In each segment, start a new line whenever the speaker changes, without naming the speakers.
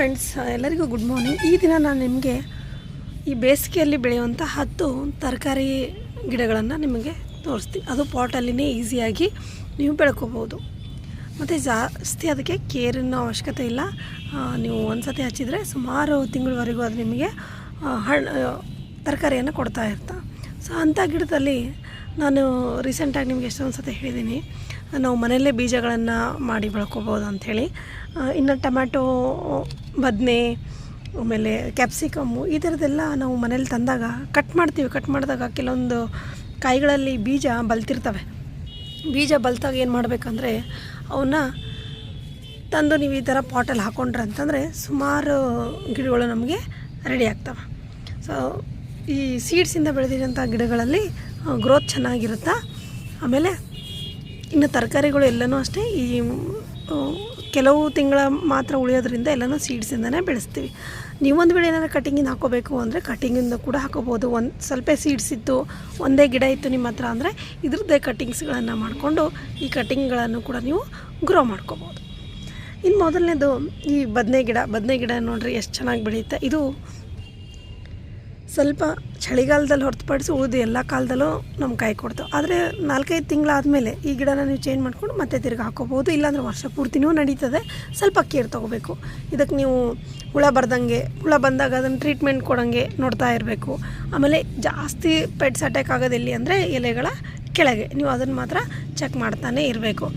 Friends ಎಲ್ಲರಿಗೂ good morning ಈ ದಿನ ನಾನು ನಿಮಗೆ ಈ ಬೇಸಿಗೆಯಲ್ಲಿ ಬೆಳೆಯುವಂಥ ಹತ್ತು ತರಕಾರಿ ಗಿಡಗಳನ್ನು ನಿಮಗೆ ತೋರಿಸ್ತೀನಿ. ಅದು ಪಾಟಲ್ಲಿನೇ ಈಸಿಯಾಗಿ ನೀವು ಬೆಳ್ಕೋಬೋದು. ಮತ್ತು ಜಾಸ್ತಿ ಅದಕ್ಕೆ ಕೇರಿನ ಅವಶ್ಯಕತೆ ಇಲ್ಲ. ನೀವು ಒಂದು ಸತಿ ಹಚ್ಚಿದರೆ ಸುಮಾರು ತಿಂಗಳವರೆಗೂ ಅದು ನಿಮಗೆ ಹಣ್ಣು ತರಕಾರಿಯನ್ನು ಕೊಡ್ತಾ ಇರ್ತಾ. ಸೊ ಅಂಥ ಗಿಡದಲ್ಲಿ ನಾನು ರೀಸೆಂಟಾಗಿ ನಿಮಗೆ ಎಷ್ಟೊಂದು ಸತಿ ಹೇಳಿದ್ದೀನಿ ನಾವು ಮನೆಯಲ್ಲೇ ಬೀಜಗಳನ್ನು ಮಾಡಿ ಬೆಳ್ಕೊಬೋದು ಅಂಥೇಳಿ. ಇನ್ನು ಟೊಮ್ಯಾಟೊ, ಬದನೆ, ಆಮೇಲೆ ಕ್ಯಾಪ್ಸಿಕಮ್ಮು ಈ ಥರದ್ದೆಲ್ಲ ನಾವು ಮನೇಲಿ ತಂದಾಗ, ಕಟ್ ಮಾಡ್ತೀವಿ. ಕಟ್ ಮಾಡಿದಾಗ ಕೆಲವೊಂದು ಕಾಯಿಗಳಲ್ಲಿ ಬೀಜ ಬಲ್ತಿರ್ತವೆ. ಬೀಜ ಬಲ್ತಾಗ ಏನು ಮಾಡಬೇಕಂದ್ರೆ, ಅವನ್ನ ತಂದು ನೀವು ಈ ಥರ ಪಾಟಲ್ಲಿ ಹಾಕೊಂಡ್ರೆ ಅಂತಂದರೆ ಸುಮಾರು ಗಿಡಗಳು ನಮಗೆ ರೆಡಿ ಆಗ್ತವೆ. ಸೊ ಈ ಸೀಡ್ಸಿಂದ ಬೆಳೆದಿರೋಂಥ ಗಿಡಗಳಲ್ಲಿ ಗ್ರೋತ್ ಚೆನ್ನಾಗಿರುತ್ತೆ? ಆಮೇಲೆ ಇನ್ನು ತರಕಾರಿಗಳು ಎಲ್ಲನೂ ಅಷ್ಟೇ, ಈ ಕೆಲವು ತಿಂಗಳ ಮಾತ್ರ ಉಳಿಯೋದ್ರಿಂದ ಎಲ್ಲನೂ ಸೀಡ್ಸಿಂದನೇ ಬೆಳೆಸ್ತೀವಿ. ನೀವೊಂದು ವೇಳೆ ಏನಾದ್ರು ಕಟಿಂಗಿಂದ ಹಾಕೋಬೇಕು ಅಂದರೆ ಕಟಿಂಗಿಂದ ಕೂಡ ಹಾಕೋಬೋದು. ಒಂದು ಸ್ವಲ್ಪ ಸೀಡ್ಸ್ ಇತ್ತು, ಒಂದೇ ಗಿಡ ಇತ್ತು ನಿಮ್ಮ ಹತ್ರ ಅಂದರೆ ಇದ್ರದ್ದೇ ಕಟಿಂಗ್ಸ್ಗಳನ್ನು ಮಾಡಿಕೊಂಡು ಈ ಕಟಿಂಗ್ಗಳನ್ನು ಕೂಡ ನೀವು ಗ್ರೋ ಮಾಡ್ಕೋಬೋದು. ಇನ್ನು ಮೊದಲನೇದು ಈ ಬದನೆ ಗಿಡ ಬದನೆ ಗಿಡ ನೋಡಿರಿ ಎಷ್ಟು ಚೆನ್ನಾಗಿ ಬೆಳೆಯುತ್ತೆ. ಇದು ಸ್ವಲ್ಪ ಚಳಿಗಾಲದಲ್ಲಿ ಹೊರತುಪಡಿಸಿ ಉಳಿದು ಎಲ್ಲ ಕಾಲದಲ್ಲೂ ನಮ್ಮ ಕಾಯಿ ಕೊಡ್ತಾವೆ. ಆದರೆ ನಾಲ್ಕೈದು ತಿಂಗಳಾದಮೇಲೆ ಈ ಗಿಡನ ನೀವು ಚೇಂಜ್ ಮಾಡ್ಕೊಂಡು ಮತ್ತೆ ತಿರ್ಗಿ ಹಾಕೋಬೋದು ಇಲ್ಲಾಂದ್ರೆ ವರ್ಷ ಪೂರ್ತಿನೂ ನಡೀತದೆ. ಸ್ವಲ್ಪ ಕೇರ್ ತೊಗೋಬೇಕು. ಇದಕ್ಕೆ ನೀವು ಹುಳ ಬರ್ದಂಗೆ, ಹುಳ ಬಂದಾಗ ಅದನ್ನು ಟ್ರೀಟ್ಮೆಂಟ್ ಕೊಡೋಂಗೆ ನೋಡ್ತಾ ಇರಬೇಕು. ಆಮೇಲೆ ಜಾಸ್ತಿ ಪೆಟ್ಸ್ ಅಟ್ಯಾಕ್ ಆಗೋದು ಎಲ್ಲಿ ಅಂದರೆ ಎಲೆಗಳ ಕೆಳಗೆ. ನೀವು ಅದನ್ನು ಮಾತ್ರ ಚೆಕ್ ಮಾಡ್ತಾನೆ ಇರಬೇಕು.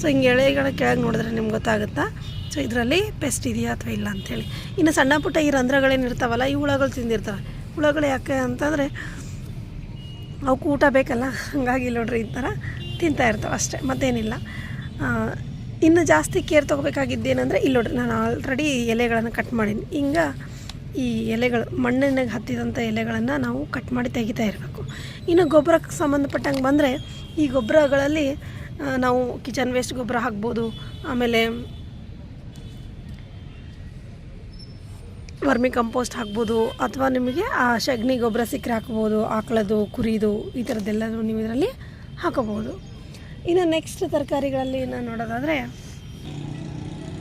ಸೊ ಹಿಂಗೆ ಎಳೆಗಳ ಕೆಳಗೆ ನೋಡಿದ್ರೆ ನಿಮ್ಗೆ ಗೊತ್ತಾಗುತ್ತಾ? ಸೊ ಇದರಲ್ಲಿ ಪೆಸ್ಟ್ ಇದೆಯಾ ಅಥವಾ ಇಲ್ಲ ಅಂಥೇಳಿ ಇನ್ನು ಸಣ್ಣ ಪುಟ್ಟ ಈ ರಂಧ್ರಗಳೇನಿರ್ತಾವಲ್ಲ, ಈ ಹುಳಗಳು ತಿಂದಿರ್ತವೆ. ಹುಳಗಳು ಯಾಕೆ ಅಂತಂದರೆ ಅವಕ್ಕೆ ಊಟ ಬೇಕಲ್ಲ? ಹಾಗಾಗಿ ನೋಡ್ರಿ ಈ ಥರ ತಿಂತಾ ಇರ್ತಾವೆ ಅಷ್ಟೇ, ಮತ್ತೇನಿಲ್ಲ. ಇನ್ನು ಜಾಸ್ತಿ ಕೇರ್ ತೊಗೋಬೇಕಾಗಿದ್ದೇನೆಂದರೆ ಇಲ್ಲಿ ನೋಡ್ರಿ, ನಾನು ಆಲ್ರೆಡಿ ಎಲೆಗಳನ್ನು ಕಟ್ ಮಾಡೀನಿ. ಹಿಂಗ ಈ ಎಲೆಗಳು, ಮಣ್ಣಿನಾಗ ಹತ್ತಿದಂಥ ಎಲೆಗಳನ್ನು ನಾವು ಕಟ್ ಮಾಡಿ ತೆಗಿತಾ ಇರಬೇಕು. ಇನ್ನು ಗೊಬ್ಬರಕ್ಕೆ ಸಂಬಂಧಪಟ್ಟಂಗೆ ಬಂದರೆ ಈ ಗೊಬ್ಬರಗಳಲ್ಲಿ ನಾವು ಕಿಚನ್ ವೇಸ್ಟ್ ಗೊಬ್ಬರ ಹಾಕ್ಬೋದು, ಆಮೇಲೆ ವರ್ಮಿ ಕಂಪೋಸ್ಟ್ ಹಾಕ್ಬೋದು ಅಥವಾ ನಿಮಗೆ ಆ ಶಗ್ನಿ ಗೊಬ್ಬರ ಸಿಕ್ಕರೆ ಹಾಕ್ಬೋದು, ಆಕಳದು, ಕುರಿದು, ಈ ಥರದ್ದೆಲ್ಲನೂ ನೀವು ಇದರಲ್ಲಿ ಹಾಕೋಬೋದು ಇನ್ನು ನೆಕ್ಸ್ಟ್ ತರಕಾರಿಗಳಲ್ಲಿ ನಾನು ನೋಡೋದಾದರೆ,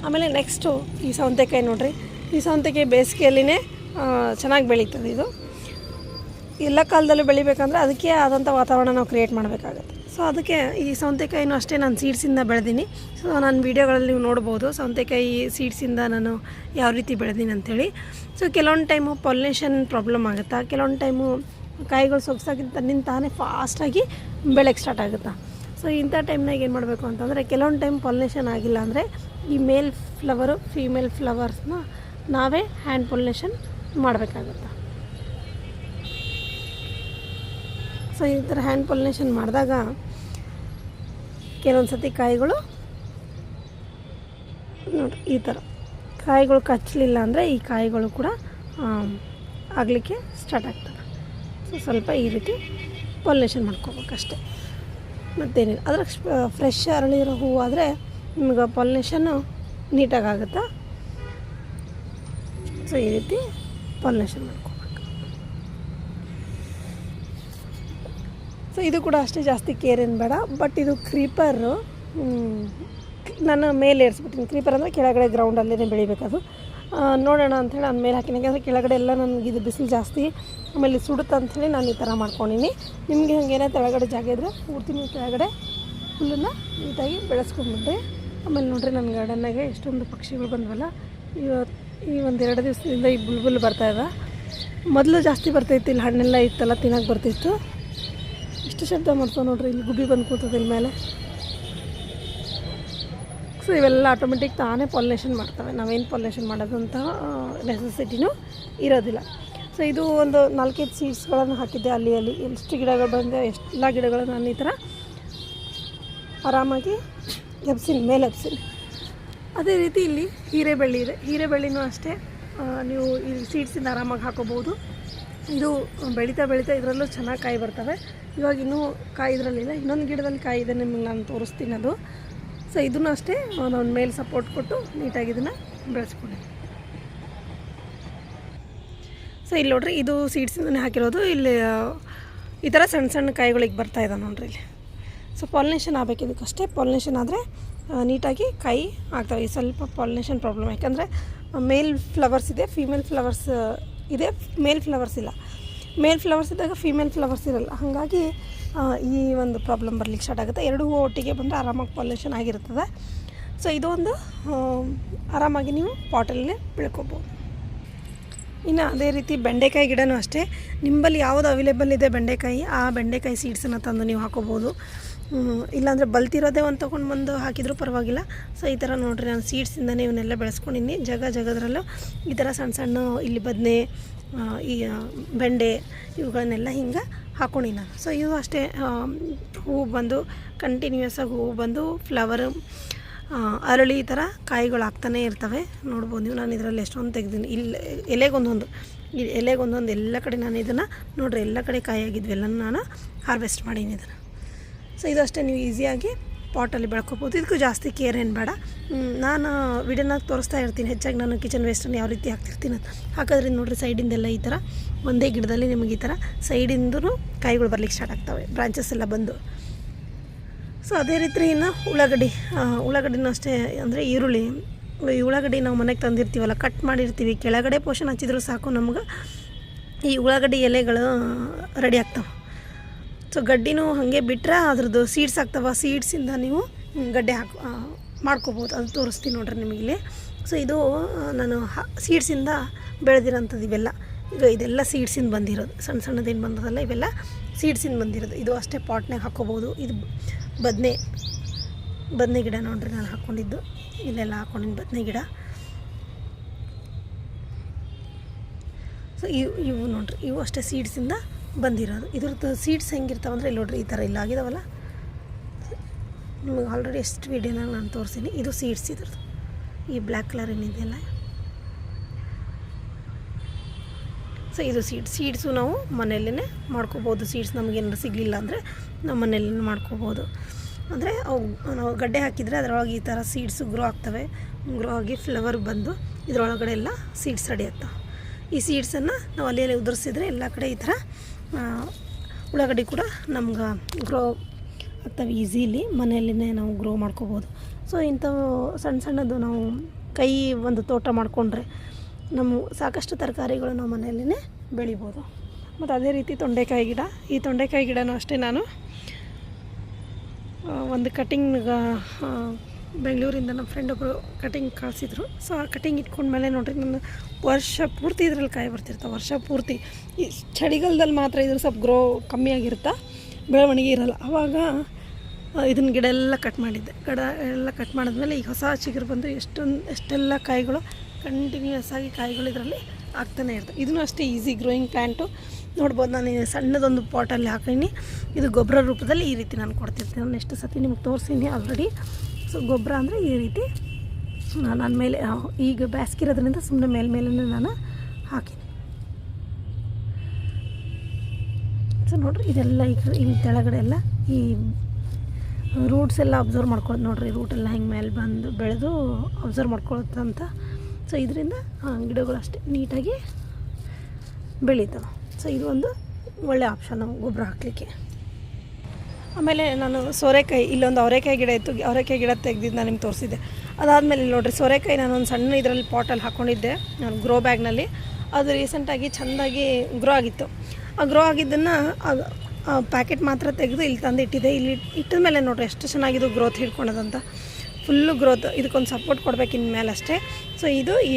ಆಮೇಲೆ ನೆಕ್ಸ್ಟು ಈ ಸೌಂತೆಕಾಯಿ ನೋಡಿರಿ. ಈ ಸೌಂತೆಕಾಯಿ ಬೇಸಿಗೆಯಲ್ಲಿನೇ ಚೆನ್ನಾಗಿ ಬೆಳೀತದೆ ಇದು. ಎಲ್ಲ ಕಾಲದಲ್ಲೂ ಬೆಳಿಬೇಕಂದ್ರೆ ಅದಕ್ಕೆ ಆದಂಥ ವಾತಾವರಣ ನಾವು ಕ್ರಿಯೇಟ್ ಮಾಡಬೇಕಾಗತ್ತೆ. ಸೊ ಅದಕ್ಕೆ ಈ ಸೌತೆಕಾಯಿನೂ ಅಷ್ಟೇ ನಾನು ಸೀಡ್ಸಿಂದ ಬೆಳೆದೀನಿ. ಸೊ ನಾನು ವೀಡಿಯೋಗಳಲ್ಲಿ ನೀವು ನೋಡ್ಬೋದು ಸೌತೆಕಾಯಿ ಸೀಡ್ಸಿಂದ ನಾನು ಯಾವ ರೀತಿ ಬೆಳೆದೀನಿ ಅಂಥೇಳಿ ಸೊ ಕೆಲವೊಂದು ಟೈಮು ಪಾಲಿನೇಷನ್ ಪ್ರಾಬ್ಲಮ್ ಆಗುತ್ತಾ? ಕೆಲವೊಂದು ಟೈಮು ಕಾಯಿಗಳು ಸೊಗಸಾಗಿ ತನ್ನಿಂದ ತಾನೇ ಫಾಸ್ಟಾಗಿ ಬೆಳೆಗೆ ಸ್ಟಾರ್ಟ್ ಆಗುತ್ತಾ? ಸೊ ಇಂಥ ಟೈಮ್ನಾಗ ಏನು ಮಾಡಬೇಕು ಅಂತಂದರೆ ಕೆಲವೊಂದು ಟೈಮ್ ಪಾಲಿನೇಷನ್ ಆಗಿಲ್ಲ ಅಂದರೆ ಈ ಮೇಲ್ ಫ್ಲವರು ಫೀಮೇಲ್ ಫ್ಲವರ್ಸ್ನ ನಾವೇ ಹ್ಯಾಂಡ್ ಪಾಲಿನೇಷನ್ ಮಾಡಬೇಕಾಗುತ್ತೆ? ಸೊ ಈ ಥರ ಹ್ಯಾಂಡ್ ಪಾಲಿನೇಷನ್ ಮಾಡಿದಾಗ ಕೆಲವೊಂದು ಸತಿ ಕಾಯಿಗಳು ನೋಡಿ, ಈ ಥರ. ಕಾಯಿಗಳು ಕಚ್ಚಲಿಲ್ಲ ಅಂದರೆ ಈ ಕಾಯಿಗಳು ಕೂಡ ಆಗಲಿಕ್ಕೆ ಸ್ಟಾರ್ಟ್ ಆಗ್ತವೆ ಸೊ ಸ್ವಲ್ಪ ಈ ರೀತಿ ಪಾಲಿನೇಷನ್ ಮಾಡ್ಕೋಬೇಕಷ್ಟೆ. ಮತ್ತೇನಿಲ್ಲ. ಅದರ ಫ್ರೆಶ್ ಅರಳಿರೋ ಹೂವು ಆದರೆ ನಿಮ್ಗೆ ಪಾಲಿನೇಷನ್ನು ನೀಟಾಗಿ ಆಗುತ್ತಾ? ಸೊ ಈ ರೀತಿ ಪಾಲಿನೇಷನ್ ಮಾಡ್ಕೋಬೇಕು ಸೊ ಇದು ಕೂಡ ಅಷ್ಟೇ ಜಾಸ್ತಿ ಕೇರ್ ಏನು ಬೇಡ. ಬಟ್ ಇದು ಕ್ರೀಪರು ನಾನು ಮೇಲೆ ಏರಿಸ್ಬಿಟ್ಟಿನಿ. ಕ್ರೀಪರ್ ಅಂದರೆ ಕೆಳಗಡೆ ಗ್ರೌಂಡಲ್ಲೇ ಬೆಳಿಬೇಕದು ನೋಡೋಣ ಅಂಥೇಳಿ ನಾನು ಮೇಲೆ ಹಾಕಿನಿ. ಯಾಕಂದರೆ ಕೆಳಗಡೆ ಎಲ್ಲ ನನಗೆ ಇದು ಬಿಸಿಲು ಜಾಸ್ತಿ, ಆಮೇಲೆ ಸುಡುತ್ತೆ ಅಂಥೇಳಿ ನಾನು ಈ ಥರ ಮಾಡ್ಕೊಂಡಿನಿ. ನಿಮಗೆ ಹಾಗೇನೇ ಕೆಳಗಡೆ ಜಾಗ ಇದ್ದರೆ ಪೂರ್ತಿ ಕೆಳಗಡೆ. ಹುಲ್ಲನ್ನು ನೀಟಾಗಿ ಬೆಳೆಸ್ಕೊಂಡ್ಬಿಟ್ಟೆ ಆಮೇಲೆ ನೋಡಿರಿ ನನ್ನ ಗಾರ್ಡನ್ನಾಗೆ ಎಷ್ಟೊಂದು ಪಕ್ಷಿಗಳು ಬಂದವಲ್ಲ. ಇವತ್ತು ಈ ಒಂದು ಎರಡು ದಿವಸದಿಂದ ಈ ಬುಲ್ಬುಲ್ ಬರ್ತಾ ಇದೆ ಮೊದಲು ಜಾಸ್ತಿ ಬರ್ತೈತಿ ಇಲ್ಲಿ ಹಣ್ಣೆಲ್ಲ ಇತ್ತಲ್ಲ, ತಿನ್ನೋಕೆ ಬರ್ತಿತ್ತು. ಎಷ್ಟು ಶಬ್ದ ಮಾಡ್ತಾವೆ ನೋಡ್ರಿ, ಇಲ್ಲಿ ಗುಬ್ಬಿ ಬಂದು ಕೂತದ ಇಲ್ಲಿ ಮೇಲೆ. ಸೊ ಇವೆಲ್ಲ ಆಟೋಮೆಟಿಕ್ ತಾನೇ ಪಾಲಿನೇಷನ್ ಮಾಡ್ತವೆ. ನಾವೇನು ಪಾಲಿನೇಷನ್ ಮಾಡೋದಂತ ನೆಸೆಸಿಟಿನೂ ಇರೋದಿಲ್ಲ. ಸೊ ಇದು ಒಂದು ನಾಲ್ಕೈದು ಸೀಡ್ಸ್ಗಳನ್ನು ಹಾಕಿದ್ದೆ ಅಲ್ಲಿ ಅಲ್ಲಿ. ಎಷ್ಟು ಗಿಡಗಳು ಬಂದೆ ಎಲ್ಲ ಗಿಡಗಳು ನಾನು ಈ ಥರ ಆರಾಮಾಗಿ ಎಬ್ಸಿನಿ, ಮೇಲೆ ಎಬ್ಸಿನಿ. ಅದೇ ರೀತಿ ಇಲ್ಲಿ ಹೀರೆಬಳ್ಳಿ ಇದೆ. ಹೀರೆಬಳ್ಳಿನೂ ಅಷ್ಟೇ ನೀವು ಈ ಸೀಡ್ಸಿಂದ ಆರಾಮಾಗಿ ಹಾಕೋಬೋದು ಇದು ಬೆಳೀತಾ ಬೆಳೀತಾ ಇದರಲ್ಲೂ ಚೆನ್ನಾಗಿ ಕಾಯಿ ಬರ್ತವೆ. ಇವಾಗ ಇನ್ನೂ ಕಾಯಿ ಇದರಲ್ಲಿಲ್ಲ ಇನ್ನೊಂದು ಗಿಡದಲ್ಲಿ ಕಾಯಿ ಇದೆ ನಿಮಗೆ ನಾನು ತೋರಿಸ್ತೀನಿ ಅದು. ಸೊ ಇದನ್ನು ಅಷ್ಟೇ ನಾನು ಮೇಲೆ ಸಪೋರ್ಟ್ ಕೊಟ್ಟು ನೀಟಾಗಿ ಇದನ್ನು ಬೆಳೆಸ್ಕೊಂಡೆ. ಸೊ ಇಲ್ಲಿ ನೋಡ್ರಿ, ಇದು ಸೀಡ್ಸಿಂದನೇ ಹಾಕಿರೋದು. ಇಲ್ಲಿ ಈ ಥರ ಸಣ್ಣ ಸಣ್ಣ ಕಾಯಿಗಳಿಗೆ ಬರ್ತಾ ಇದೆ ನೋಡ್ರಿ ಇಲ್ಲಿ. ಸೊ ಪಾಲಿನೇಷನ್ ಆಗಬೇಕು ಇದಕ್ಕಷ್ಟೇ. ಪಾಲಿನೇಷನ್ ಆದರೆ ನೀಟಾಗಿ ಕಾಯಿ ಆಗ್ತವೆ. ಈ ಸ್ವಲ್ಪ ಪಾಲಿನೇಷನ್ ಪ್ರಾಬ್ಲಮ್ ಯಾಕಂದರೆ ಮೇಲ್ ಫ್ಲವರ್ಸ್ ಇದೆ ಫೀಮೇಲ್ ಫ್ಲವರ್ಸ್ ಇದೆ ಮೇಲ್ ಫ್ಲವರ್ಸ್ ಇಲ್ಲ. ಮೇಲ್ ಫ್ಲವರ್ಸ್ ಇದ್ದಾಗ ಫೀಮೇಲ್ ಫ್ಲವರ್ಸ್ ಇರಲ್ಲ. ಹಾಗಾಗಿ ಈ ಒಂದು ಪ್ರಾಬ್ಲಮ್ ಬರ್ಲಿಕ್ಕೆ ಸ್ಟಾರ್ಟ್ ಆಗುತ್ತೆ. ಎರಡು ಹೂವು ಒಟ್ಟಿಗೆ ಬಂದರೆ ಆರಾಮಾಗಿ ಪಾಲ್ಯೂಷನ್ ಆಗಿರ್ತದೆ. ಸೊ ಇದೊಂದು ಆರಾಮಾಗಿ ನೀವು ಪಾಟಲ್ಲೇ ಬೆಳ್ಕೊಬೋದು. ಇನ್ನು ಅದೇ ರೀತಿ ಬೆಂಡೆಕಾಯಿ ಗಿಡನೂ ಅಷ್ಟೇ. ನಿಂಬಲ್ಲಿ ಯಾವುದು ಅವೈಲೇಬಲ್ ಇದೆ ಬೆಂಡೆಕಾಯಿ, ಆ ಬೆಂಡೆಕಾಯಿ ಸೀಡ್ಸನ್ನು ತಂದು ನೀವು ಹಾಕೋಬೋದು. ಇಲ್ಲಾಂದರೆ ಬಲ್ತಿರೋದೇ ಒಂದು ತೊಗೊಂಡು ಬಂದು ಹಾಕಿದರೂ ಪರವಾಗಿಲ್ಲ. ಸೊ ಈ ಥರ ನೋಡಿರಿ ನಾನು ಸೀಡ್ಸಿಂದನೇ ಇವನ್ನೆಲ್ಲ ಬೆಳೆಸ್ಕೊಂಡಿನಿ. ಜಗ ಜಗದ್ರಲ್ಲೂ ಈ ಥರ ಸಣ್ಣ ಸಣ್ಣ ಇಲ್ಲಿ ಬದನೆ ಈ ಬೆಂಡೆ ಇವುಗಳನ್ನೆಲ್ಲ ಹಿಂಗೆ ಹಾಕೊಂಡಿ ನಾನು. ಸೊ ಇವು ಅಷ್ಟೇ ಹೂವು ಬಂದು ಕಂಟಿನ್ಯೂಯಸ್ ಆಗಿ ಹೂವು ಬಂದು ಫ್ಲವರ್ ಅರಳಿ ಈ ಥರ ಕಾಯಿಗಳು ಆಗ್ತಾನೇ ಇರ್ತವೆ. ನೋಡ್ಬೋದು ನೀವು, ನಾನು ಇದರಲ್ಲಿ ಎಷ್ಟೊಂದು ತೆಗ್ದೀನಿ. ಇಲ್ಲಿ ಎಲೆಗೊಂದೊಂದು ಎಲೆಗೊಂದೊಂದು ಎಲ್ಲ ಕಡೆ ನಾನು ಇದನ್ನು ನೋಡ್ರಿ, ಎಲ್ಲ ಕಡೆ ಕಾಯಿ ಆಗಿದ್ವಿ ಎಲ್ಲ ನಾನು ಹಾರ್ವೆಸ್ಟ್ ಮಾಡೀನಿ ಇದನ್ನು. ಸೊ ಇದು ಅಷ್ಟೇ ನೀವು ಈಸಿಯಾಗಿ ಪಾಟಲ್ಲಿ ಬೆಳ್ಕೊಬೋದು. ಇದಕ್ಕೂ ಜಾಸ್ತಿ ಕೇರ್ ಏನು ಬೇಡ. ನಾನು ವಿಡಿಯೋನಾಗ ತೋರಿಸ್ತಾ ಇರ್ತೀನಿ. ಹೆಚ್ಚಾಗಿ ನಾನು ಕಿಚನ್ ವೇಸ್ಟನ್ನು ಯಾವ ರೀತಿ ಹಾಕ್ತಿರ್ತೀನಿ ಅಂತ. ಹಾಕೋದ್ರಿಂದ ನೋಡಿರಿ ಸೈಡಿಂದೆಲ್ಲ ಈ ಥರ ಒಂದೇ ಗಿಡದಲ್ಲಿ ನಿಮಗೆ ಈ ಥರ ಸೈಡಿಂದೂ ಕಾಯಿಗಳು ಬರ್ಲಿಕ್ಕೆ ಸ್ಟಾರ್ಟ್ ಆಗ್ತವೆ. ಬ್ರಾಂಚಸ್ ಎಲ್ಲ ಬಂದು. ಸೊ ಅದೇ ರೀತಿ ಇನ್ನು ಉಳ್ಳಾಗಡ್ಡಿ. ಉಳ್ಳಾಗಡ್ಡಿನ ಅಷ್ಟೇ ಅಂದರೆ ಈರುಳ್ಳಿ. ಈ ಉಳ್ಳಾಗಡ್ಡಿ ನಾವು ಮನೆಗೆ ತಂದಿರ್ತೀವಲ್ಲ ಕಟ್ ಮಾಡಿರ್ತೀವಿ. ಕೆಳಗಡೆ ಪೋಷನ್ ಹಚ್ಚಿದ್ರು ಸಾಕು ನಮ್ಗೆ. ಈ ಉಳ್ಳಾಗಡ್ಡಿ ಎಲೆಗಳು ರೆಡಿ ಆಗ್ತಾವೆ. ಸೊ ಗಡ್ಡಿನೂ ಹಾಗೆ ಬಿಟ್ಟರೆ ಅದ್ರದ್ದು ಸೀಡ್ಸ್ ಆಗ್ತವ ಸೀಡ್ಸಿಂದ ನೀವು ಗಡ್ಡೆ ಹಾಕಿ ಮಾಡ್ಕೋಬೋದು. ಅದು ತೋರಿಸ್ತೀನಿ ನೋಡ್ರಿ ನಿಮಗೆ ಇಲ್ಲಿ ಸೊ ಇದು ನಾನು ಸೀಡ್ಸಿಂದ ಬೆಳೆದಿರೋಂಥದ್ದು ಇವೆಲ್ಲ. ಈಗ ಇದೆಲ್ಲ ಸೀಡ್ಸಿಂದ ಬಂದಿರೋದು. ಸಣ್ಣ ಸಣ್ಣದೇನು ಬಂದದಲ್ಲ, ಇವೆಲ್ಲ ಸೀಡ್ಸಿಂದ ಬಂದಿರೋದು. ಇದು ಅಷ್ಟೇ ಪಾಟ್ನಾಗ ಹಾಕ್ಕೋಬೋದು. ಇದು ಬದನೆ ಬದನೆ ಗಿಡ ನೋಡ್ರಿ ನಾನು ಹಾಕ್ಕೊಂಡಿದ್ದು. ಇಲ್ಲೆಲ್ಲ ಹಾಕ್ಕೊಂಡಿನಿ ಬದನೆ ಗಿಡ. ಸೊ ಇವು ಇವು ನೋಡ್ರಿ. ಇವು ಅಷ್ಟೇ ಸೀಡ್ಸಿಂದ ಬಂದಿರೋದು. ಇದ್ರದ್ದು ಸೀಡ್ಸ್ ಹೆಂಗಿರ್ತಾವೆ ಅಂದರೆ ಇಲ್ಲಿ ನೋಡ್ರಿ ಈ ಥರ ಇಲ್ಲ ಆಗಿದಾವಲ್ಲ? ನಿಮಗೆ ಆಲ್ರೆಡಿ ಎಷ್ಟು ವೀಡಿಯೋನ ನಾನು ತೋರಿಸ್ತೀನಿ. ಇದು ಸೀಡ್ಸ್ ಇದ್ರದ್ದು. ಈ ಬ್ಲ್ಯಾಕ್ ಕಲರ್ ಏನಿದೆಯಲ್ಲ ಸೊ ಇದು ಸೀಡ್ಸ್ ಸೀಡ್ಸು ನಾವು ಮನೆಯಲ್ಲೇ ಮಾಡ್ಕೋಬೋದು. ಸೀಡ್ಸ್ ನಮಗೇನಾರು ಸಿಗಲಿಲ್ಲ ಅಂದರೆ ನಾವು ಮನೆಯಲ್ಲೇ ಮಾಡ್ಕೋಬೋದು. ಅಂದರೆ ಅವು ನಾವು ಗಡ್ಡೆ ಹಾಕಿದರೆ ಅದರೊಳಗೆ ಈ ಥರ ಸೀಡ್ಸು ಗ್ರೋ ಆಗ್ತವೆ. ಗ್ರೋ ಆಗಿ ಫ್ಲವರ್ ಬಂದು ಇದರೊಳಗಡೆ ಎಲ್ಲ ಸೀಡ್ಸ್ ರೆಡಿ ಈ ಸೀಡ್ಸನ್ನು ನಾವು ಅಲ್ಲಿ ಉದುರಿಸಿದ್ರೆ ಎಲ್ಲ ಕಡೆ ಈ ಥರ ಉಳ್ಳಾಗಡ್ಡಿ ಕೂಡ ನಮ್ಗೆ ಗ್ರೋ ಆಗ್ತವೆ ಈಸಿಲಿ ಮನೆಯಲ್ಲಿನೇ ನಾವು ಗ್ರೋ ಮಾಡ್ಕೋಬೋದು. ಸೊ ಇಂಥವು ಸಣ್ಣ ಸಣ್ಣದು ನಾವು ಕೈ ಒಂದು ತೋಟ ಮಾಡಿಕೊಂಡ್ರೆ ನಮ್ಮ ಸಾಕಷ್ಟು ತರಕಾರಿಗಳು ನಾವು ಮನೆಯಲ್ಲೇ ಬೆಳಿಬೋದು. ಮತ್ತು ಅದೇ ರೀತಿ ತೊಂಡೆಕಾಯಿ ಗಿಡ. ಈ ತೊಂಡೆಕಾಯಿ ಗಿಡನೂ ಅಷ್ಟೇ ನಾನು ಒಂದು ಕಟಿಂಗ್ ಬೆಂಗಳೂರಿಂದ ನಮ್ಮ ಫ್ರೆಂಡ್ ಒಬ್ಬರು ಕಟಿಂಗ್ ಕಳಿಸಿದ್ರು. ಸೊ ಆ ಕಟಿಂಗ್ ಇಟ್ಕೊಂಡ್ಮೇಲೆ ನೋಡ್ರಿ ನಾನು ವರ್ಷ ಪೂರ್ತಿ ಇದ್ರಲ್ಲಿ ಕಾಯಿ ಬರ್ತಿರ್ತವೆ ವರ್ಷ ಪೂರ್ತಿ. ಈ ಚಳಿಗಾಲದಲ್ಲಿ ಮಾತ್ರ ಇದ್ರ ಸ್ವಲ್ಪ ಗ್ರೋ ಕಮ್ಮಿ ಆಗಿರ್ತಾ ಬೆಳವಣಿಗೆ ಇರಲ್ಲ. ಆವಾಗ ಇದನ್ನ ಗಿಡ ಎಲ್ಲ ಕಟ್ ಮಾಡಿದ್ದೆ. ಗಿಡ ಎಲ್ಲ ಕಟ್ ಮಾಡಿದ್ಮೇಲೆ ಈಗ ಹೊಸ ಚಿಗುರು ಬಂದು ಎಷ್ಟೊಂದು, ಎಷ್ಟೆಲ್ಲ ಕಾಯಿಗಳು ಕಂಟಿನ್ಯೂಯಸ್ ಆಗಿ ಕಾಯಿಗಳು ಇದರಲ್ಲಿ ಆಗ್ತಾನೆ ಇರ್ತವೆ ಇದನ್ನು ಅಷ್ಟೇ ಈಸಿ ಗ್ರೋಯಿಂಗ್ ಪ್ಲ್ಯಾಂಟು ನೋಡ್ಬೋದು ನಾನು ಸಣ್ಣದೊಂದು ಪಾಟಲ್ಲಿ ಹಾಕೀನಿ. ಇದು ಗೊಬ್ಬರ ರೂಪದಲ್ಲಿ ಈ ರೀತಿ ನಾನು ಕೊಡ್ತಿರ್ತೀನಿ. ನಾನು ಎಷ್ಟು ಸತಿ ನಿಮ್ಗೆ ತೋರಿಸೀನಿ ಆಲ್ರೆಡಿ ಸೊ ಗೊಬ್ಬರ ಅಂದರೆ ಈ ರೀತಿ. ನನ್ನ ಮೇಲೆ ಈಗ ಬ್ಯಾಸ್ಕಿರೋದ್ರಿಂದ ಸುಮ್ಮನೆ ಮೇಲ್ಮೇಲೆ ನಾನು ಹಾಕಿದೆ ಸೊ ನೋಡ್ರಿ, ಇದೆಲ್ಲ ಈ ಕಡೆ ಇಲ್ಲಿ ಕೆಳಗಡೆ ಎಲ್ಲ ಈ ರೂಟ್ಸ್ ಎಲ್ಲ ಅಬ್ಸರ್ವ್ ಮಾಡ್ಕೊಳ್ಳೋದು ನೋಡ್ರಿ. ರೂಟೆಲ್ಲ ಹೆಂಗೆ ಮೇಲೆ ಬಂದು ಬೆಳೆದು ಅಬ್ಸರ್ವ್ ಮಾಡ್ಕೊಳತ್ತಂತ. ಸೊ ಇದರಿಂದ ಗಿಡಗಳು ಅಷ್ಟೇ ನೀಟಾಗಿ ಬೆಳೀತಾವೆ. ಸೊ ಇದು ಒಂದು ಒಳ್ಳೆ ಆಪ್ಷನ್ ಗೊಬ್ಬರ ಹಾಕಲಿಕ್ಕೆ. ಆಮೇಲೆ ನಾನು ಸೋರೆಕಾಯಿ, ಇಲ್ಲೊಂದು ಅವರೆಕಾಯಿ ಗಿಡ ಇತ್ತು, ಅವರೆಕಾಯಿ ಗಿಡ ತೆಗೆದಿದ್ದು ನಾನು ನಿಮ್ಗೆ ತೋರಿಸಿದ್ದೆ. ಅದಾದಮೇಲೆ ಇಲ್ಲಿ ನೋಡ್ರಿ, ಸೋರೆಕಾಯಿ ನಾನು ಒಂದು ಸಣ್ಣ ಇದರಲ್ಲಿ ಪಾಟಲ್ಲಿ ಹಾಕ್ಕೊಂಡಿದ್ದೆ ನಾನು ಗ್ರೋ ಬ್ಯಾಗ್ನಲ್ಲಿ ಅದು ರೀಸೆಂಟಾಗಿ ಚೆಂದಾಗಿ ಗ್ರೋ ಆಗಿತ್ತು. ಆ ಗ್ರೋ ಆಗಿದ್ದನ್ನು ಪ್ಯಾಕೆಟ್ ಮಾತ್ರ ತೆಗೆದು ಇಲ್ಲಿ ತಂದು ಇಟ್ಟಿದ್ದೆ. ಇಲ್ಲಿ ಇಟ್ಟಿದ ಮೇಲೆ ನೋಡಿರಿ, ಎಷ್ಟು ಚೆನ್ನಾಗಿದ್ದು ಗ್ರೋತ್ ಹಿಡ್ಕೊಳೋದಂತ ಫುಲ್ಲು ಗ್ರೋತ್ ಇದಕ್ಕೊಂದು ಸಪೋರ್ಟ್ ಕೊಡಬೇಕು ಇನ್ಮೇಲೆ ಅಷ್ಟೇ. ಸೊ ಇದು ಈ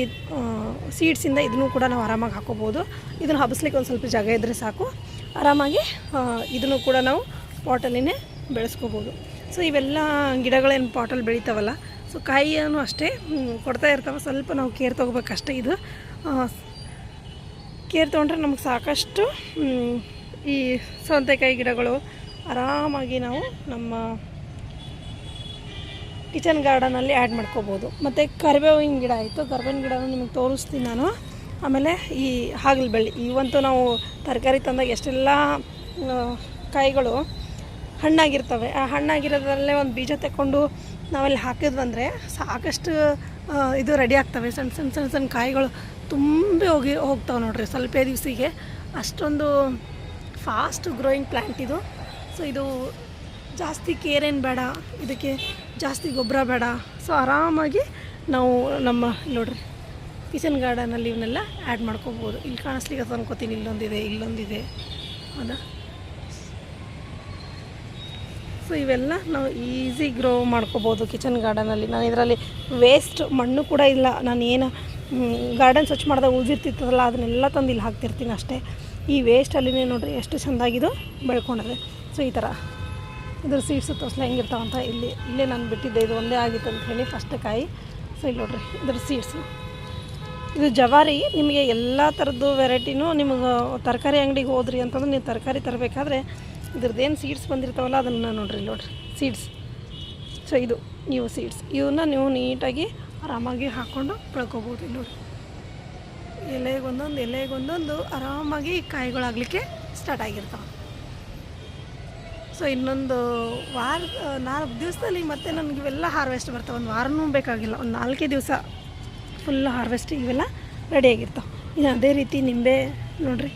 ಸೀಡ್ಸಿಂದ ಇದನ್ನು ಕೂಡ ನಾವು ಆರಾಮಾಗಿ ಹಾಕೋಬೋದು. ಇದನ್ನು ಹಬ್ಸ್ಲಿಕ್ಕೆ ಒಂದು ಸ್ವಲ್ಪ ಜಾಗ ಇದ್ದರೆ ಸಾಕು. ಆರಾಮಾಗಿ ಇದನ್ನು ಕೂಡ ನಾವು ಪಾಟಲ್ಲಿನೇ ಬೆಳೆಸ್ಕೋಬೋದು. ಸೊ, ಇವೆಲ್ಲ ಗಿಡಗಳೇನು ಪಾಟಲ್ಲಿ ಬೆಳಿತಾವಲ್ಲ, ಸೊ, ಕಾಯಿಯನ್ನು ಅಷ್ಟೇ ಕೊಡ್ತಾ ಇರ್ತಾವೆ. ಸ್ವಲ್ಪ ನಾವು ಕೇರ್ ತೊಗೋಬೇಕಷ್ಟೇ ಇದು. ಕೇರ್ ತೊಗೊಂಡ್ರೆ ನಮಗೆ ಸಾಕಷ್ಟು ಈ ಸೌತೆಕಾಯಿ ಗಿಡಗಳು ಆರಾಮಾಗಿ ನಾವು ನಮ್ಮ ಕಿಚನ್ ಗಾರ್ಡನಲ್ಲಿ ಆ್ಯಡ್ ಮಾಡ್ಕೋಬೋದು. ಮತ್ತು ಕರಿಬೇವಿನ ಗಿಡ ಆಯಿತು. ಕರ್ಬೇವಿನ ಗಿಡನ ನಿಮಗೆ ತೋರಿಸ್ತೀನಿ ನಾನು. ಆಮೇಲೆ ಈ ಹಾಗಲ ಬಳ್ಳಿ ಇವಂತೂ ನಾವು ತರಕಾರಿ ತಂದಾಗ ಎಷ್ಟೆಲ್ಲ ಕಾಯಿಗಳು ಹಣ್ಣಾಗಿರ್ತವೆ. ಆ ಹಣ್ಣಾಗಿರೋದ್ರಲ್ಲೇ ಒಂದು ಬೀಜ ತಗೊಂಡು ನಾವಲ್ಲಿ ಹಾಕಿದ್ವಂದರೆ ಸಾಕಷ್ಟು ಇದು ರೆಡಿ ಆಗ್ತವೆ. ಸಣ್ಣ ಸಣ್ಣ ಸಣ್ಣ ಸಣ್ಣ ಕಾಯಿಗಳು ತುಂಬಿ ಹೋಗಿ ಹೋಗ್ತಾವೆ ನೋಡಿರಿ ಸ್ವಲ್ಪ ದಿವಸಿಗೆ. ಅಷ್ಟೊಂದು ಫಾಸ್ಟ್ ಗ್ರೋಯಿಂಗ್ ಪ್ಲ್ಯಾಂಟ್ ಇದು. ಸೊ ಇದು ಜಾಸ್ತಿ ಕೇರ್ ಏನು ಬೇಡ, ಇದಕ್ಕೆ ಜಾಸ್ತಿ ಗೊಬ್ಬರ ಬೇಡ. ಸೊ ಆರಾಮಾಗಿ ನಾವು ನಮ್ಮ ನೋಡಿರಿ ಕಿಚನ್ ಗಾರ್ಡನಲ್ಲಿ ಇವನ್ನೆಲ್ಲ ಆ್ಯಡ್ ಮಾಡ್ಕೋಬೋದು. ಇಲ್ಲಿ ಕಾಣಿಸ್ಲಿಕ್ಕೆ ಅನ್ಕೋತೀನಿ ಇಲ್ಲೊಂದಿದೆ ಇಲ್ಲೊಂದಿದೆ. ಹೌದಾ? ಸೊ ಇವೆಲ್ಲ ನಾವು ಈಸಿ ಗ್ರೋ ಮಾಡ್ಕೋಬೋದು ಕಿಚನ್ ಗಾರ್ಡನಲ್ಲಿ ನಾನು ಇದರಲ್ಲಿ ವೇಸ್ಟ್ ಮಣ್ಣು ಕೂಡ ಇಲ್ಲ. ನಾನು ಏನು ಗಾರ್ಡನ್ ಸ್ವಚ್ಛ ಮಾಡಿದಾಗ ಉಳಿದಿರ್ತಿತ್ತದಲ್ಲ ಅದನ್ನೆಲ್ಲ ತಂದು ಇಲ್ಲಿ ಹಾಕ್ತಿರ್ತೀನಿ ಅಷ್ಟೇ. ಈ ವೇಸ್ಟಲ್ಲಿನೇ ನೋಡಿರಿ ಎಷ್ಟು ಚೆಂದಾಗಿದ್ದು ಬೆಳ್ಕೊಂಡಿದೆ. ಸೊ ಈ ಥರ. ಇದ್ರ ಸೀಡ್ಸ್ ತೋರಿಸ್ಲ ಹೆಂಗಿರ್ತಾವಂತ ಇಲ್ಲಿ, ಇಲ್ಲೇ ನಾನು ಬಿಟ್ಟಿದ್ದೆ. ಇದು ಒಂದೇ ಆಗಿತ್ತು ಅಂತ ಹೇಳಿ ಫಸ್ಟ್ ಕಾಯಿ. ಸೊ ಇಲ್ಲಿ ನೋಡ್ರಿ, ಇದ್ರ ಸೀಡ್ಸು ಇದು ಜವಾರಿ, ನಿಮಗೆ ಎಲ್ಲ ಥರದ್ದು ವೆರೈಟಿನೂ ನಿಮಗೆ ತರಕಾರಿ ಅಂಗಡಿಗೆ ಹೋದ್ರಿ ಅಂತಂದ್ರೆ ನೀವು ತರಕಾರಿ ತರಬೇಕಾದ್ರೆ ಇದ್ರದ್ದೇನು ಸೀಡ್ಸ್ ಬಂದಿರ್ತಾವಲ್ಲ ಅದನ್ನು ನೋಡ್ರಿ ನೋಡ್ರಿ. ಸೀಡ್ಸ್ ಸೊ ಇದು ನೀವು ಸೀಡ್ಸ್ ಇವನ್ನ ನೀವು ನೀಟಾಗಿ ಆರಾಮಾಗಿ ಹಾಕ್ಕೊಂಡು ಬೆಳ್ಕೊಬೋದು ಇಲ್ಲಿ ನೋಡಿ ಎಲೆಗೊಂದೊಂದು ಎಲೆಗೊಂದೊಂದು ಆರಾಮಾಗಿ ಕಾಯಿಗಳಾಗಲಿಕ್ಕೆ ಸ್ಟಾರ್ಟ್ ಆಗಿರ್ತಾವೆ. ಸೊ ಇನ್ನೊಂದು ವಾರ, ನಾಲ್ಕು ದಿವಸದಲ್ಲಿ ಮತ್ತೆ ನನಗೆ ಇವೆಲ್ಲ ಹಾರ್ವೆಸ್ಟ್ ಬರ್ತಾವೆ. ಒಂದು ವಾರನೂ ಬೇಕಾಗಿಲ್ಲ. ಒಂದು ನಾಲ್ಕೇ ದಿವಸ ಫುಲ್ ಹಾರ್ವೆಸ್ಟ್ ಇವೆಲ್ಲ ರೆಡಿಯಾಗಿರ್ತಾವೆ ಇನ್ನು ಅದೇ ರೀತಿ ನಿಂಬೆ ನೋಡಿರಿ.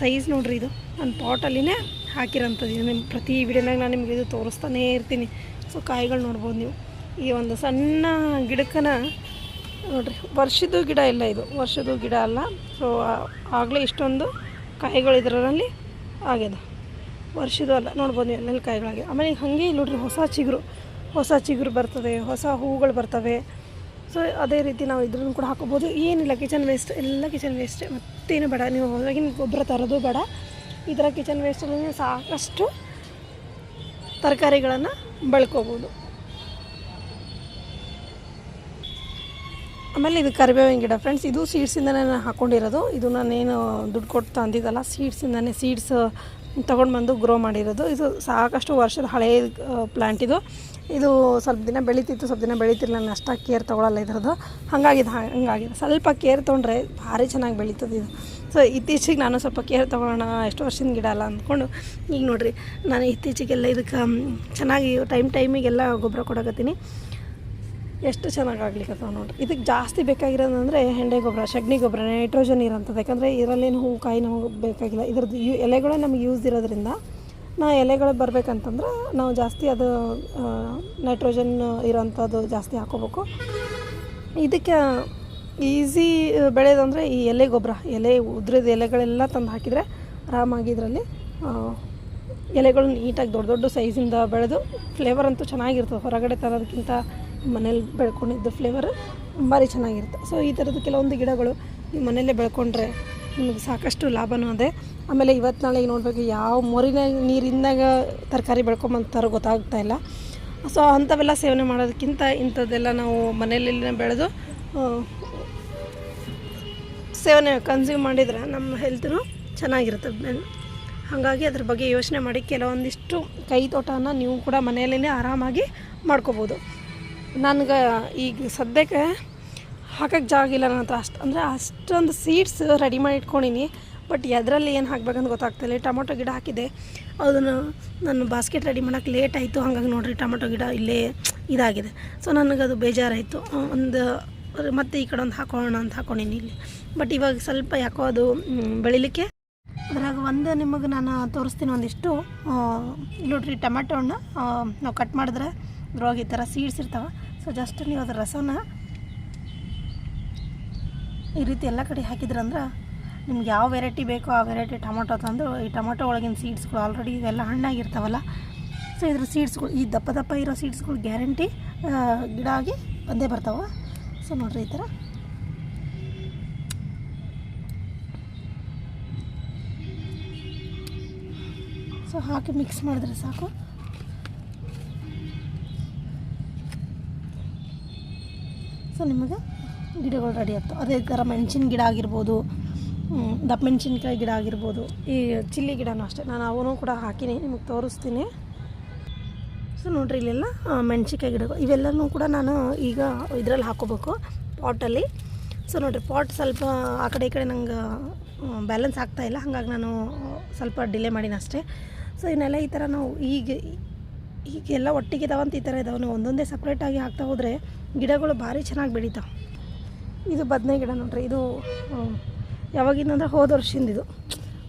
ಸೈಜ್ ನೋಡ್ರಿ ಇದು. ನನ್ನ ಪಾಟಲ್ಲಿನೇ ಹಾಕಿರೋಂಥದ್ದು. ನಿಮ್ಮ ಪ್ರತಿ ವಿಡಿಯೋನಾಗ ನಾನು ನಿಮಗೆ ಇದು ತೋರಿಸ್ತಾನೇ ಇರ್ತೀನಿ. ಸೊ ಕಾಯಿಗಳು ನೋಡ್ಬೋದು ನೀವು. ಈ ಒಂದು ಸಣ್ಣ ಗಿಡಕ್ಕನ ನೋಡಿರಿ, ವರ್ಷದ್ದು ಗಿಡ ಇಲ್ಲ ಇದು. ವರ್ಷದ್ದು ಗಿಡ ಅಲ್ಲ. ಸೊ ಆಗಲೇ ಇಷ್ಟೊಂದು ಕಾಯಿಗಳು ಇದರಲ್ಲಿ ಆಗ್ಯದ. ವರ್ಷದ್ದು ಅಲ್ಲ. ನೋಡ್ಬೋದು ನೀವು ಎಲ್ಲೆಲ್ಲಿ ಕಾಯಿಗಳಾಗಿದೆ ಆಮೇಲೆ ಹಾಗೆ ಇಲ್ಲಿ ನೋಡ್ರಿ, ಹೊಸ ಚಿಗುರು. ಹೊಸ ಚಿಗುರು ಬರ್ತದೆ, ಹೊಸ ಹೂವುಗಳು ಬರ್ತವೆ. ಸೊ ಅದೇ ರೀತಿ ನಾವು ಇದ್ರನ್ನು ಕೂಡ ಹಾಕೋಬೋದು. ಏನಿಲ್ಲ, ಕಿಚನ್ ವೇಸ್ಟ್ ಎಲ್ಲ ಕಿಚನ್ ವೇಸ್ಟ್ ಮತ್ತೇನು ಬೇಡ. ನೀವು ಹೊರಗಿನ ಗೊಬ್ಬರ ತರೋದು ಬೇಡ. ಥರ ಕಿಚನ್ ವೇಸ್ಟಲ್ಲಿ ಸಾಕಷ್ಟು ತರಕಾರಿಗಳನ್ನು ಬೆಳ್ಕೋಬೋದು. ಆಮೇಲೆ ಇದು ಕರಿಬೇವಿನ ಗಿಡ ಫ್ರೆಂಡ್ಸ್ ಇದು ಸೀಡ್ಸಿಂದನೇ ನಾನು ಹಾಕ್ಕೊಂಡಿರೋದು ಇದು ನಾನೇನು ದುಡ್ಡು ಕೊಟ್ಟು ತಂದಿದ್ದಲ್ಲ ಸೀಡ್ಸಿಂದನೇ ಸೀಡ್ಸ್ ತೊಗೊಂಡು ಬಂದು ಗ್ರೋ ಮಾಡಿರೋದು. ಇದು ಸಾಕಷ್ಟು ವರ್ಷದ ಹಳೆಯ ಪ್ಲ್ಯಾಂಟ್ ಇದು. ಇದು ಸ್ವಲ್ಪ ದಿನ ಬೆಳೀತಿತ್ತು, ಸ್ವಲ್ಪ ದಿನ ಬೆಳೀತಿಲ್ಲ ನಾನು ಅಷ್ಟಾಗಿ ಕೇರ್ ತೊಗೊಳಲ್ಲ ಇದ್ರದ್ದು. ಹಾಗಾಗಿದೆ, ಹಂಗಾಗಿದೆ. ಸ್ವಲ್ಪ ಕೇರ್ ತೊಗೊಂಡ್ರೆ ಭಾರಿ ಚೆನ್ನಾಗಿ ಬೆಳೀತದೆ ಇದು. ಸೊ ಇತ್ತೀಚೆಗೆ ನಾನು ಸ್ವಲ್ಪ ಕೇರ್ ತೊಗೊಳೋಣ ಎಷ್ಟು ವರ್ಷದ ಗಿಡ ಅಲ್ಲ ಅಂದ್ಕೊಂಡು ಈಗ ನೋಡಿರಿ, ನಾನು ಇತ್ತೀಚೆಗೆಲ್ಲ ಇದಕ್ಕೆ ಚೆನ್ನಾಗಿ ಟೈಮ್ ಟೈಮಿಗೆಲ್ಲ ಗೊಬ್ಬರ ಕೊಡಕತ್ತೀನಿ. ಎಷ್ಟು ಚೆನ್ನಾಗಿ ಆಗ್ಲಿಕ್ಕತ್ತಾವ ನೋಡ್ರಿ. ಇದಕ್ಕೆ ಜಾಸ್ತಿ ಬೇಕಾಗಿರೋದಂದರೆ ಹೆಂಡೆ ಗೊಬ್ಬರ ಸಗಣಿ ಗೊಬ್ಬರ ನೈಟ್ರೋಜನ್ ಇರೋಂಥದ್ದು. ಯಾಕಂದರೆ ಇದರಲ್ಲೇನು ಹೂವು, ಕಾಯಿ ನಮಗೆ ಬೇಕಾಗಿಲ್ಲ. ಇದ್ರದ್ದು ಯು, ಎಲೆಗಳೇ ನಮಗೆ ಯೂಸ್ ಇರೋದ್ರಿಂದ ನಾ ಎಲೆಗಳು ಬರಬೇಕಂತಂದ್ರೆ ನಾವು ಜಾಸ್ತಿ ಅದು ನೈಟ್ರೋಜನ್ ಇರೋಂಥದ್ದು ಜಾಸ್ತಿ ಹಾಕೋಬೇಕು. ಇದಕ್ಕೆ ಈಸಿ ಬೆಳೆಯೋದಂದರೆ ಈ ಎಲೆ ಗೊಬ್ಬರ, ಎಲೆ ಉದ್ರದ ಎಲೆಗಳೆಲ್ಲ ತಂದು ಹಾಕಿದರೆ ಆರಾಮಾಗಿ ಇದರಲ್ಲಿ ಎಲೆಗಳು ನೀಟಾಗಿ ದೊಡ್ಡ ದೊಡ್ಡ ಸೈಜಿಂದ ಬೆಳೆದು ಫ್ಲೇವರ್ ಅಂತೂ ಚೆನ್ನಾಗಿರ್ತದೆ. ಹೊರಗಡೆ ತರೋದಕ್ಕಿಂತ ಮನೇಲಿ ಬೆಳ್ಕೊಂಡಿದ್ದು ಫ್ಲೇವರ್ ಭಾರಿ ಚೆನ್ನಾಗಿರುತ್ತೆ. ಸೊ ಈ ಥರದ್ದು ಕೆಲವೊಂದು ಗಿಡಗಳು ನೀವು ಮನೆಯಲ್ಲೇ ಬೆಳ್ಕೊಂಡ್ರೆ ನಿಮಗೆ ಸಾಕಷ್ಟು ಲಾಭನೂ ಅದೇ. ಆಮೇಲೆ ಇವತ್ತು ನಾಳೆ ನೋಡಬೇಕು ಯಾವ ಮೊರಿನ ನೀರಿಂದಾಗ ತರಕಾರಿ ಬೆಳ್ಕೊಂಬಂತಾರೋ ಗೊತ್ತಾಗ್ತಾ ಇಲ್ಲ. ಸೊ ಅಂಥವೆಲ್ಲ ಸೇವನೆ ಮಾಡೋದಕ್ಕಿಂತ ಇಂಥದ್ದೆಲ್ಲ ನಾವು ಮನೆಯಲ್ಲೇ ಬೆಳೆದು ಸೇವನೆ ಕನ್ಸ್ಯೂಮ್ ಮಾಡಿದರೆ ನಮ್ಮ ಹೆಲ್ತ್ನು ಚೆನ್ನಾಗಿರುತ್ತೆ ಹಾಗಾಗಿ ಅದ್ರ ಬಗ್ಗೆ ಯೋಚನೆ ಮಾಡಿ ಕೆಲವೊಂದಿಷ್ಟು ಕೈ ತೋಟನ ನೀವು ಕೂಡ ಮನೆಯಲ್ಲೇ ಆರಾಮಾಗಿ ಮಾಡ್ಕೋಬೋದು. ನನಗೆ ಈಗ ಸದ್ಯಕ್ಕೆ ಹಾಕೋಕ್ಕೆ ಜಾಗ ಇಲ್ಲ ನನ್ನ ಹತ್ರ ಅಷ್ಟು ಅಂದರೆ ಅಷ್ಟೊಂದು ಸೀಡ್ಸ್ ರೆಡಿ ಮಾಡಿ ಇಟ್ಕೊಂಡಿನಿ. ಬಟ್ ಎದರಲ್ಲಿ ಏನು ಹಾಕ್ಬೇಕಂತ ಗೊತ್ತಾಗ್ತಿಲ್ಲ ಟೊಮೊಟೊ ಗಿಡ ಹಾಕಿದೆ ಅದನ್ನು ನಾನು ಬಾಸ್ಕೆಟ್ ರೆಡಿ ಮಾಡೋಕ್ಕೆ ಲೇಟ್ ಆಯಿತು. ಹಾಗಾಗಿ ನೋಡಿರಿ ಟೊಮೊಟೊ ಗಿಡ ಇಲ್ಲೇ ಇದಾಗಿದೆ. ಸೊ ನನಗದು ಬೇಜಾರಾಯಿತು. ಒಂದು ಮತ್ತೆ ಈ ಕಡೆ ಒಂದು ಹಾಕೋಣ ಅಂತ ಹಾಕೊಂಡೀನಿ ಇಲ್ಲಿ. ಬಟ್ ಇವಾಗ ಸ್ವಲ್ಪ ಯಾಕೋ ಅದು ಬೆಳಿಲಿಕ್ಕೆ. ಅದ್ರಾಗ ಒಂದು ನಿಮಗೆ ನಾನು ತೋರಿಸ್ತೀನಿ ಒಂದಿಷ್ಟು ನೋಡ್ರಿ ಟೊಮೆಟೊ ಹಣ್ಣು ನಾವು ಕಟ್ ಮಾಡಿದ್ರೆ ಅದ್ರೊಳಗೆ ಈ ಥರ ಸೀಡ್ಸ್ ಇರ್ತಾವೆ. ಸೊ ಜಸ್ಟ್ ನೀವು ಅದ್ರ ರಸನ ಈ ರೀತಿ ಎಲ್ಲ ಕಡೆ ಹಾಕಿದ್ರಂದ್ರೆ ನಿಮ್ಗೆ ಯಾವ ವೆರೈಟಿ ಬೇಕೋ ಆ ವೆರೈಟಿ ಟೊಮೊಟೊ ತಂದು, ಈ ಟೊಮೊಟೊ ಒಳಗಿನ ಸೀಡ್ಸ್ಗಳು ಆಲ್ರೆಡಿ ಇವೆಲ್ಲ ಹಣ್ಣಾಗಿರ್ತಾವಲ್ಲ. ಸೊ ಇದ್ರ ಸೀಡ್ಸ್ಗಳು ಈ ದಪ್ಪ ದಪ್ಪ ಇರೋ ಸೀಡ್ಸ್ಗಳು ಗ್ಯಾರಂಟಿ ಗಿಡ ಆಗಿ ಬಂದೇ ಬರ್ತಾವೆ. ಸೊ ನೋಡ್ರಿ ಈ ಥರ ಸೊ ಹಾಕಿ ಮಿಕ್ಸ್ ಮಾಡಿದ್ರೆ ಸಾಕು. ಸೊ ನಿಮಗೆ ಗಿಡಗಳು ರೆಡಿ ಆಗ್ತವೆ. ಅದೇ ಥರ ಮೆಣಸಿನ ಗಿಡ ಆಗಿರ್ಬೋದು ದಪ್ಪ ಮೆಣಸಿನ್ಕಾಯಿ ಗಿಡ ಆಗಿರ್ಬೋದು, ಈ ಚಿಲ್ಲಿ ಗಿಡನೂ ಅಷ್ಟೇ. ನಾನು ಅವನು ಕೂಡ ಹಾಕಿನಿ, ನಿಮಗೆ ತೋರಿಸ್ತೀನಿ. ಸೊ ನೋಡ್ರಿ ಇಲ್ಲೆಲ್ಲ ಮೆಣಸಿಕಾಯಿ ಗಿಡಗಳು, ಇವೆಲ್ಲನೂ ಕೂಡ ನಾನು ಈಗ ಇದರಲ್ಲಿ ಹಾಕೋಬೇಕು, ಪಾಟಲ್ಲಿ. ಸೊ ನೋಡಿರಿ, ಪಾಟ್ ಸ್ವಲ್ಪ ಆ ಕಡೆ ಈ ಕಡೆ ನಂಗೆ ಬ್ಯಾಲೆನ್ಸ್ ಆಗ್ತಾಯಿಲ್ಲ ಹಾಗಾಗಿ ನಾನು ಸ್ವಲ್ಪ ಡಿಲೇ ಮಾಡೀನಿ ಅಷ್ಟೇ. ಸೊ ಇನ್ನೆಲ್ಲ ಈ ಥರ ನಾವು ಈಗ, ಈಗೆಲ್ಲ ಒಟ್ಟಿಗೆ ಇದಾವಂತ ಈ ಥರ ಇದಾವೆ. ನಾವು ಒಂದೊಂದೇ ಸಪ್ರೇಟಾಗಿ ಹಾಕ್ತಾ ಹೋದರೆ ಗಿಡಗಳು ಭಾರಿ ಚೆನ್ನಾಗಿ ಬೆಳೀತಾವೆ ಇದು ಬದನೆ ಗಿಡ ನೋಡ್ರಿ, ಇದು ಯಾವಾಗಿಂದ ಅಂದರೆ ಹೋದ ವರ್ಷದಿಂದ ಇದು.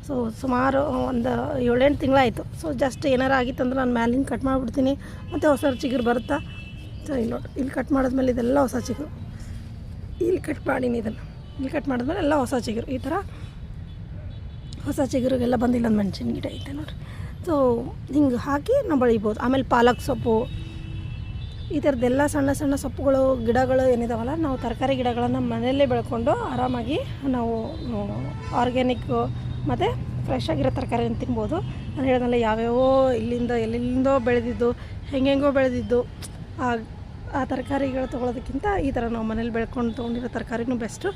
ಸೊ ಸುಮಾರು ಒಂದು ಏಳೆಂಟು ತಿಂಗಳಾಯಿತು. ಸೊ ಜಸ್ಟ್ ಏನಾರು ಆಗಿತ್ತಂದ್ರೆ ನಾನು ಮ್ಯಾಲಿಂದ ಕಟ್ ಮಾಡಿಬಿಡ್ತೀನಿ. ಮತ್ತು ಹೊಸ ಚಿಗುರು ಬರುತ್ತಾ? ಸೊ ಇಲ್ಲಿ ನೋಡಿ, ಇಲ್ಲಿ ಕಟ್ ಮಾಡಿದ್ಮೇಲೆ ಇದೆಲ್ಲ ಹೊಸ ಚಿಗುರು. ಇಲ್ಲಿ ಕಟ್ ಮಾಡೀನಿ ಇದನ್ನು. ಇಲ್ಲಿ ಕಟ್ ಮಾಡಿದ್ಮೇಲೆ ಎಲ್ಲ ಹೊಸ ಚಿಗುರು. ಈ ಥರ ಹೊಸ ಚಿಗುರಿಗೆಲ್ಲ ಬಂದಿಲ್ಲ ಒಂದು ಮೆಣಸಿನ ಗಿಡ ಐತೆ ನೋಡಿರಿ. ಸೊ ಹಿಂಗೆ ಹಾಕಿ ನಾವು ಬೆಳಿಬೋದು. ಆಮೇಲೆ ಪಾಲಕ್ ಸೊಪ್ಪು. ಈ ಥರದ್ದೆಲ್ಲ ಸಣ್ಣ ಸಣ್ಣ ಸೊಪ್ಪುಗಳು, ಗಿಡಗಳು ಏನಿದಾವಲ್ಲ, ನಾವು ತರಕಾರಿ ಗಿಡಗಳನ್ನು ಮನೆಯಲ್ಲೇ ಬೆಳ್ಕೊಂಡು ಆರಾಮಾಗಿ ನಾವು ಆರ್ಗ್ಯಾನಿಕ್ಕು ಮತ್ತು ಫ್ರೆಶ್ ಆಗಿರೋ ತರಕಾರಿಯನ್ನು ತಿನ್ಬೋದು. ನಾನು ಹೇಳ್ದಲ್ಲ ಯಾವ್ಯಾವೋ ಇಲ್ಲಿಂದ ಎಲ್ಲೆಲ್ಲಿಂದೋ ಬೆಳೆದಿದ್ದು, ಹೆಂಗೆಂಗೋ ಬೆಳೆದಿದ್ದು, ಆ ಆ ತರಕಾರಿಗಳು ತೊಗೊಳೋದಕ್ಕಿಂತ ಈ ಥರ ನಾವು ಮನೇಲಿ ಬೆಳ್ಕೊಂಡು ತೊಗೊಂಡಿರೋ ತರಕಾರಿನೂ ಬೆಸ್ಟು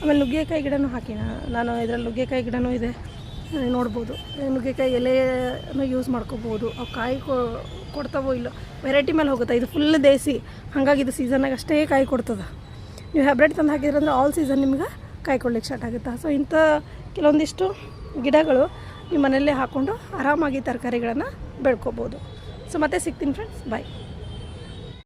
ಆಮೇಲೆ ನುಗ್ಗೆಕಾಯಿ ಗಿಡನೂ ಹಾಕಿ ನಾನು ಇದರಲ್ಲಿ ನುಗ್ಗೆಕಾಯಿ ಗಿಡನೂ ಇದೆ ನೋಡ್ಬೋದು. ನುಗ್ಗೆಕಾಯಿ ಎಲೆಯನ್ನು ಯೂಸ್ ಮಾಡ್ಕೋಬೋದು. ಅವು ಕಾಯಿ ಕೊಡ್ತಾವೋ ಇಲ್ಲೋ ವೆರೈಟಿ ಮೇಲೆ ಹೋಗುತ್ತೆ. ಇದು ಫುಲ್ ದೇಸಿ. ಹಾಗಾಗಿ ಇದು ಸೀಸನ್ನಾಗ ಅಷ್ಟೇ ಕಾಯಿ ಕೊಡ್ತದೆ. ನೀವು ಹ್ಯಾಬ್ರೇಟ್ ತಂದು ಹಾಕಿದ್ರಂದ್ರೆ ಆಲ್ ಸೀಸನ್ ನಿಮ್ಗೆ ಕಾಯಿ ಕೊಡ್ಲಿಕ್ಕೆ ಸ್ಟಾರ್ಟ್ ಆಗುತ್ತೆ? ಸೊ ಇಂಥ ಕೆಲವೊಂದಿಷ್ಟು ಗಿಡಗಳು ನಿಮ್ಮ ಮನೆಯಲ್ಲೇ ಹಾಕ್ಕೊಂಡು ಆರಾಮಾಗಿ ತರಕಾರಿಗಳನ್ನು ಬೆಳ್ಕೋಬೋದು. ಸೊ ಮತ್ತೆ ಸಿಗ್ತೀನಿ ಫ್ರೆಂಡ್ಸ್ ಬಾಯ್